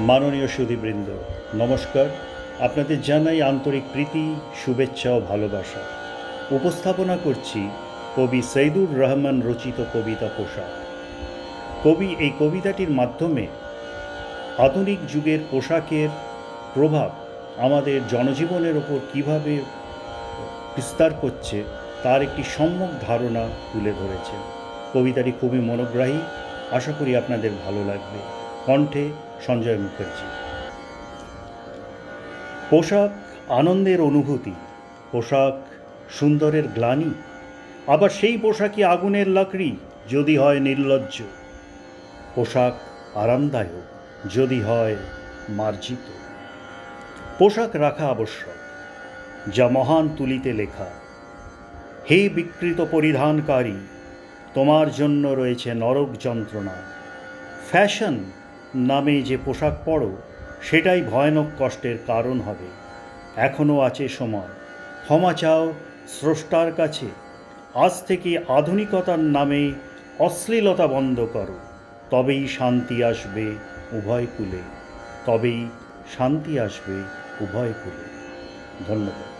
মাননীয় সুধীবৃন্দ, নমস্কার। আপনাদের জানাই আন্তরিক প্রীতি, শুভেচ্ছা ও ভালোবাসা। উপস্থাপনা করছি কবি সৈদুর রহমান রচিত কবিতা পোশাক। কবি এই কবিতাটির মাধ্যমে আধুনিক যুগের পোশাকের প্রভাব আমাদের জনজীবনের ওপর কীভাবে বিস্তার করছে, তার একটি সম্যক ধারণা তুলে ধরেছে। কবিতাটি খুবই মনোগ্রাহী, আশা করি আপনাদের ভালো লাগবে। কণ্ঠে সঞ্জয় মুখার্জি। পোশাক আনন্দের অনুভূতি, পোশাক সুন্দরের গ্লানি, আবার সেই পোশাকই আগুনের লাকড়ি যদি হয় নির্লজ্জ, পোশাক আরামদায়ক যদি হয় মার্জিত। পোশাক রাখা আবশ্যক, যা মহান তুলিতে লেখা। হে বিকৃত পরিধানকারী, তোমার জন্য রয়েছে নরক যন্ত্রণা। ফ্যাশন নামে যে পোশাক পরো, সেটাই ভয়ানক কষ্টের কারণ হবে। এখনও আছে সময়। ক্ষমা চাও স্রষ্টার কাছে। আজ থেকে আধুনিকতার নামে অশ্লীলতা বন্ধ করো। তবেই শান্তি আসবে উভয় কুলে। তবেই শান্তি আসবে উভয় কুলে। ধন্যবাদ।